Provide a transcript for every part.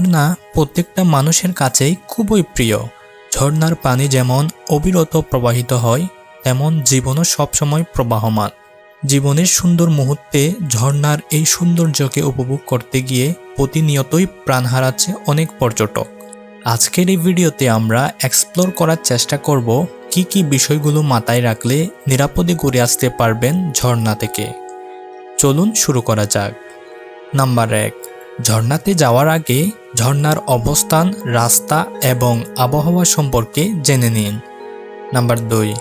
ঝর্ণা প্রত্যেকটা মানুষের কাছেই খুবই প্রিয়। ঝর্ণার পানি যেমন অবিরত প্রবাহিত হয়, তেমন জীবনও সবসময় প্রবাহমান। জীবনের সুন্দর মুহূর্তে ঝর্ণার এই সৌন্দর্যকে উপভোগ করতে গিয়ে প্রতিনিয়তই প্রাণ হারাচ্ছে অনেক পর্যটক। আজকের এই ভিডিওতে আমরা এক্সপ্লোর করার চেষ্টা করব কি কি বিষয়গুলো মাথায় রাখলে নিরাপদে ঘুরে আসতে পারবেন ঝর্ণা থেকে। চলুন শুরু করা যাক। নাম্বার এক ঝর্ণাতে যাওয়ার আগে ঝর্ণার অবস্থান, রাস্তা এবং আবহাওয়া সম্পর্কে জেনে নিন। নাম্বার দুই,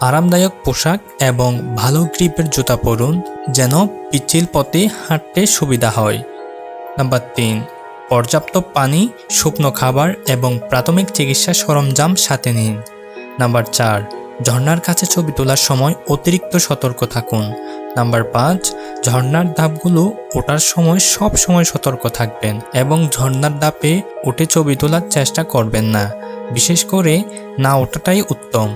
আরামদায়ক পোশাক এবং ভালো গ্রিপের জুতা পরুন যেন পিচ্ছিল পথে হাঁটতে সুবিধা হয়। নাম্বার তিন, পর্যাপ্ত পানি, শুকনো খাবার এবং প্রাথমিক চিকিৎসা সরঞ্জাম সাথে নিন। নাম্বার চার ঝর্ণার কাছে ছবি তোলার সময় অতিরিক্ত সতর্ক থাকুন। নাম্বার পাঁচ ঝর্ণার ধাপগুলো ওঠার সময় সব সময় সতর্ক থাকবেন এবং ঝর্ণার ধাপে উঠে ছবি তোলার চেষ্টা করবেন না। বিশেষ করে না ওঠাটাই উত্তম।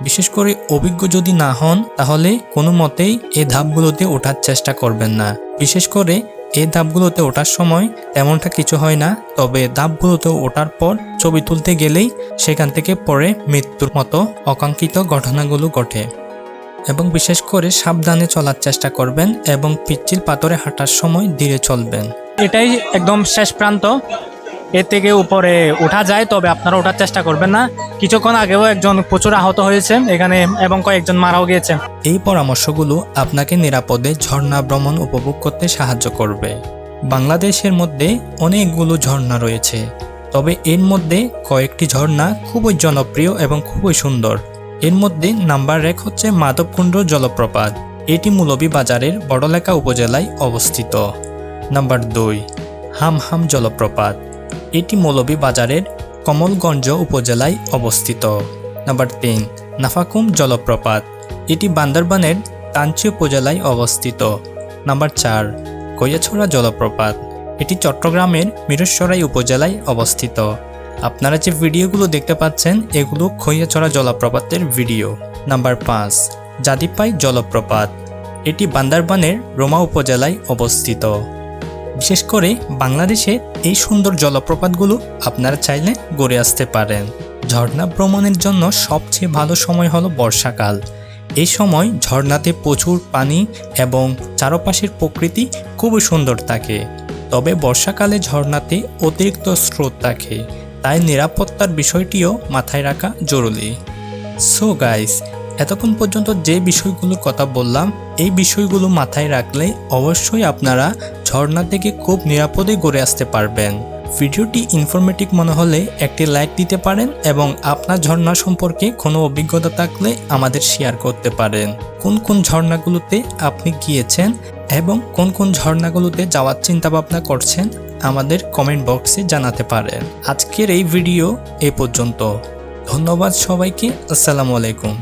বিশেষ করে অভিজ্ঞ যদি না হন, তাহলে কোনো মতেই এ ধাপগুলোতে ওঠার চেষ্টা করবেন না। বিশেষ করে এই ধাপগুলোতে ওঠার সময় তেমনটা কিছু হয় না, তবে ধাপগুলোতে ওঠার পর ছবি তুলতে গেলেই সেখান থেকে পরে মৃত্যুর মতো অকাঙ্ক্ষিত ঘটনাগুলো ঘটে। এবং বিশেষ করে সাবধানে চলার চেষ্টা করবেন এবং পিচ্ছিল পাথরে হাঁটার সময় ধীরে চলবেন। এটাই একদম শেষ প্রান্ত। এর থেকে উপরে ওঠা যায়, তবে আপনারা ওঠার চেষ্টা করবেন না। কিছুক্ষণ আগেও একজন প্রচুর আহত হয়েছে এখানে এবং কয়েকজন মারাও গিয়েছে এই পরামর্শগুলো আপনাকে নিরাপদে ঝর্ণা ভ্রমণ উপভোগ করতে সাহায্য করবে। বাংলাদেশের মধ্যে অনেকগুলো ঝর্ণা রয়েছে, তবে এর মধ্যে কয়েকটি ঝর্ণা খুবই জনপ্রিয় এবং খুবই সুন্দর। এর মধ্যে নাম্বার এক হচ্ছে মাধবকুণ্ড জলপ্রপাত। এটি বাজারের বড়লেখা উপজেলায় অবস্থিত। নাম্বার দুই, হামহাম জলপ্রপাত। এটি বাজারের কমলগঞ্জ উপজেলায় অবস্থিত। নাম্বার তিন, নাফাকুম জলপ্রপাত। এটি বান্দরবানের তাঞ্চি উপজেলায় অবস্থিত। নাম্বার চার, কৈয়াছড়া জলপ্রপাত। এটি চট্টগ্রামের মিরসরাই উপজেলায় অবস্থিত। আপনারা যে ভিডিওগুলো দেখতে পাচ্ছেন, এগুলো খৈয়াছড়া জলপ্রপাতের ভিডিও। নাম্বার পাঁচ, জাদিপাই জলপ্রপাত। এটি বান্দারবানের রোমা উপজেলায় অবস্থিত। বিশেষ করে বাংলাদেশে এই সুন্দর জলপ্রপাতগুলো আপনারা চাইলে গড়ে আসতে পারেন। ঝর্ণা ভ্রমণের জন্য সবচেয়ে ভালো সময় হলো বর্ষাকাল। এই সময় ঝর্ণাতে প্রচুর পানি এবং চারপাশের প্রকৃতি খুবই সুন্দর থাকে। তবে বর্ষাকালে ঝর্ণাতে অতিরিক্ত স্রোত থাকে, তাই নিরাপত্তার বিষয়টিও মাথায় রাখা জরুরি। সো গাইস এতক্ষণ পর্যন্ত যে বিষয়গুলোর কথা বললাম, এই বিষয়গুলো মাথায় রাখলে অবশ্যই আপনারা ঝর্ণা থেকে খুব নিরাপদে গড়ে আসতে পারবেন। ভিডিওটি ইনফরমেটিভ মনে হলে একটি লাইক দিতে পারেন এবং আপনার ঝর্ণা সম্পর্কে কোনো অভিজ্ঞতা থাকলে আমাদের শেয়ার করতে পারেন। কোন কোন ঝর্ণাগুলোতে আপনি গিয়েছেন এবং কোন কোন ঝর্ণাগুলোতে যাওয়ার চিন্তা ভাবনা করছেন আমাদের কমেন্ট বক্সে জানাতে পারেন। আজকের এই ভিডিও এ পর্যন্ত। ধন্যবাদ সবাইকে। আসসালামু আলাইকুম।